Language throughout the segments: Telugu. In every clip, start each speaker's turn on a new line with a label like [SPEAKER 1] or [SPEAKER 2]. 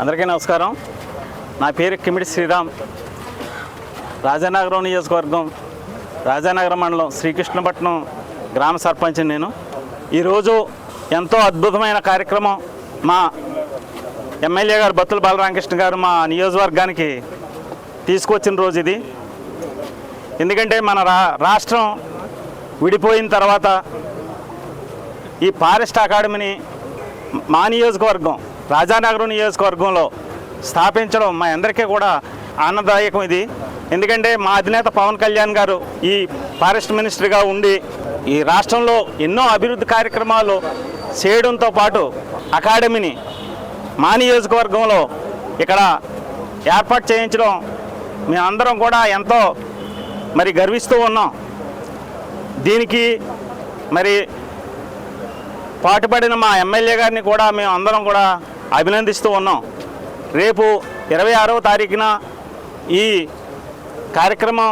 [SPEAKER 1] అందరికీ నమస్కారం. నా పేరు కిమిడి శ్రీరామ్. రాజానగరం నియోజకవర్గం రాజానగరం మండలం శ్రీకృష్ణపట్నం గ్రామ సర్పంచ్ నేను. ఈరోజు ఎంతో అద్భుతమైన కార్యక్రమం మా ఎమ్మెల్యే గారు బత్తుల బాలరామకృష్ణ గారు మా నియోజకవర్గానికి తీసుకొచ్చిన రోజు ఇది. ఎందుకంటే మన రా రాష్ట్రం విడిపోయిన తర్వాత ఈ ఫారెస్ట్ అకాడమీని మా నియోజకవర్గం రాజానగరం నియోజకవర్గంలో స్థాపించడం మా అందరికీ కూడా ఆనందదాయకం ఇది. ఎందుకంటే మా అధినేత పవన్ కళ్యాణ్ గారు ఈ ఫారెస్ట్ మినిస్టర్గా ఉండి ఈ రాష్ట్రంలో ఎన్నో అభివృద్ధి కార్యక్రమాలు చేయడంతో పాటు అకాడమీని మా నియోజకవర్గంలో ఇక్కడ ఏర్పాటు చేయించడం మేమందరం కూడా ఎంతో మరి గర్విస్తూ ఉన్నాం. దీనికి మరి పాటుపడిన మా ఎమ్మెల్యే గారిని కూడా మేము అందరం కూడా అభినందిస్తూ ఉన్నాం. రేపు ఇరవై ఆరవ తారీఖున ఈ కార్యక్రమం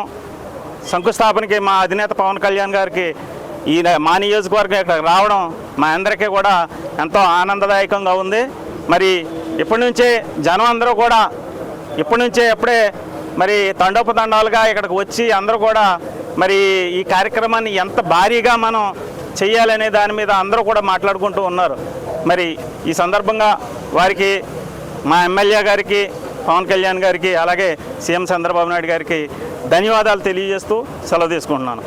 [SPEAKER 1] శంకుస్థాపనకి మా అధినేత పవన్ కళ్యాణ్ గారికి ఈ మా నియోజకవర్గం ఇక్కడ రావడం మా అందరికీ కూడా ఎంతో ఆనందదాయకంగా ఉంది. మరి ఇప్పటి నుంచే జనం అందరూ కూడా ఇప్పటి నుంచే ఎప్పుడే మరి తండోపతండాలుగా ఇక్కడికి వచ్చి అందరూ కూడా మరి ఈ కార్యక్రమాన్ని ఎంత భారీగా మనం చేయాలనే దాని మీద అందరూ కూడా మాట్లాడుకుంటూ ఉన్నారు. మరి ఈ సందర్భంగా వారికి మా ఎమ్మెల్యే గారికి పవన్ కళ్యాణ్ గారికి అలాగే సీఎం చంద్రబాబు నాయుడు గారికి ధన్యవాదాలు తెలియజేస్తూ సెలవు తీసుకుంటున్నాను.